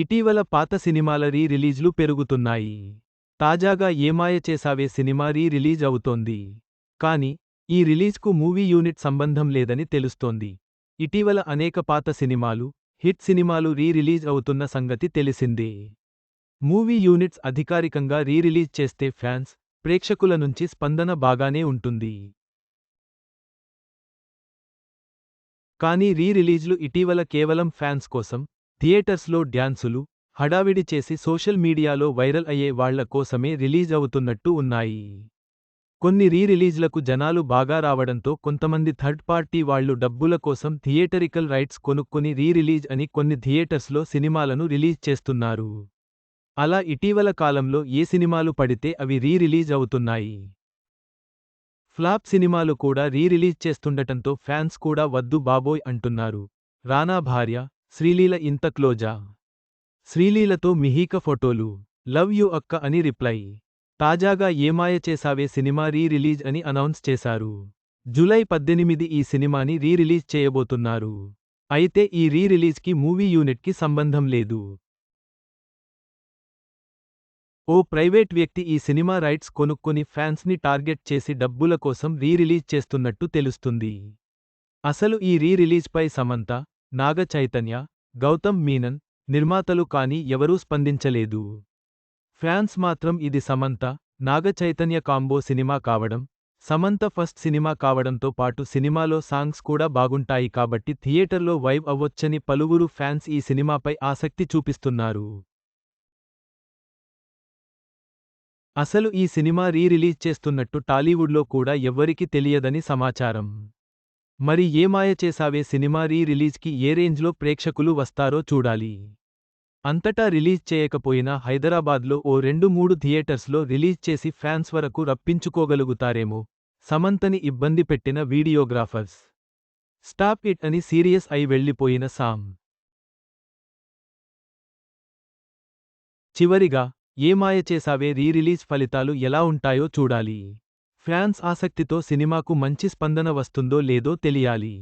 ఇటీవల పాత సినిమాల రీ రిలీజ్లు పెరుగుతున్నాయి. తాజాగా Ye Maaya Chesave cinema re release అవుతోంది. కాని ఈ రిలీజ్కు మూవీ యూనిట్ సంబంధం లేదని తెలుస్తోంది. ఇటీవల అనేక పాత సినిమాలు హిట్ సినిమాలు రీ రిలీజ్ అవుతున్న సంగతి తెలిసిందే. మూవీ యూనిట్స్ అధికారికంగా రీ రిలీజ్ చేస్తే ఫ్యాన్స్ ప్రేక్షకుల నుంచి స్పందన బాగానే ఉంటుంది. కానీ రీ రిలీజ్లు ఇటీవల కేవలం ఫ్యాన్స్ కోసం థియేటర్స్లో డ్యాన్సులు హడావిడి చేసి సోషల్ మీడియాలో వైరల్ అయ్యే వాళ్ళ కోసమే రిలీజ్ అవుతున్నట్టు ఉన్నాయి. కొన్ని రీ రిలీజ్లకు జనాలు బాగా రావడంతో కొంతమంది థర్డ్ పార్టీ వాళ్ళు డబ్బుల కోసం థియేటరికల్ రైట్స్ కొనుక్కుని రీ రిలీజ్ అని కొన్ని థియేటర్స్లో సినిమాలను రిలీజ్ చేస్తున్నారు. అలా ఇటీవల కాలంలో ఏ సినిమాలు పడితే అవి రీ రిలీజ్ అవుతున్నాయి. ఫ్లాప్ సినిమాలు కూడా రీ రిలీజ్ చేస్తుండటంతో ఫ్యాన్స్ కూడా వద్దు బాబోయ్ అంటున్నారు. రానా భార్య శ్రీలీల ఇంత క్లోజా? శ్రీలీలతో మిహీక ఫోటోలు. లవ్ యు అక్క అని రిప్లై. తాజాగా Ye Maaya Chesave cinema re release అని అనౌన్స్ చేశారు. జూలై పద్దెనిమిది ఈ సినిమాని రీ రిలీజ్ చేయబోతున్నారు. అయితే ఈ రీ రిలీజ్కి మూవీ యూనిట్కి సంబంధం లేదు. ఓ ప్రైవేట్ వ్యక్తి ఈ సినిమా రైట్స్ కొనుక్కొని ఫ్యాన్స్ని టార్గెట్ చేసి డబ్బుల కోసం రీ రిలీజ్ చేస్తున్నట్టు తెలుస్తుంది. అసలు ఈ రీ రిలీజ్పై సమంత నాగ చైతన్య గౌతమ్ మీనన్ నిర్మాతలు కాని ఎవరూ స్పందించలేదు. ఫ్యాన్స్ మాత్రం ఇది సమంత నాగ చైతన్య కాంబో సినిమా కావడం సమంత ఫస్ట్ సినిమా కావడంతో పాటు సినిమాలో సాంగ్స్ కూడా బాగుంటాయి కాబట్టి థియేటర్లో వైవ్ అవ్వొచ్చని పలువురు ఫ్యాన్స్ ఈ సినిమాపై ఆసక్తి చూపిస్తున్నారు. అసలు ఈ సినిమా రీ రిలీజ్ చేస్తున్నట్టు టాలీవుడ్లో కూడా ఎవ్వరికీ తెలియదని సమాచారం. మరి ఏ మాయ చేసావే సినిమా రీ రిలీజ్కి ఏ రేంజ్లో ప్రేక్షకులు వస్తారో చూడాలి. అంతటా రిలీజ్ చేయకపోయినా హైదరాబాద్లో ఓ రెండు మూడు థియేటర్స్లో రిలీజ్ చేసి ఫ్యాన్స్ వరకు రప్పించుకోగలుగుతారేమో సమంతని ఇబ్బంది పెట్టిన వీడియోగ్రాఫర్స్. స్టాప్ ఇట్ అని సీరియస్ అయి వెళ్ళిపోయిన సామ్. చివరిగా ఏ మాయ చేసావే రీ రిలీజ్ ఫలితాలు ఎలా ఉంటాయో చూడాలి. ఫ్యాన్స్ ఆసక్తితో సినిమాకు మంచి స్పందన వస్తుందో లేదో తెలియాలి.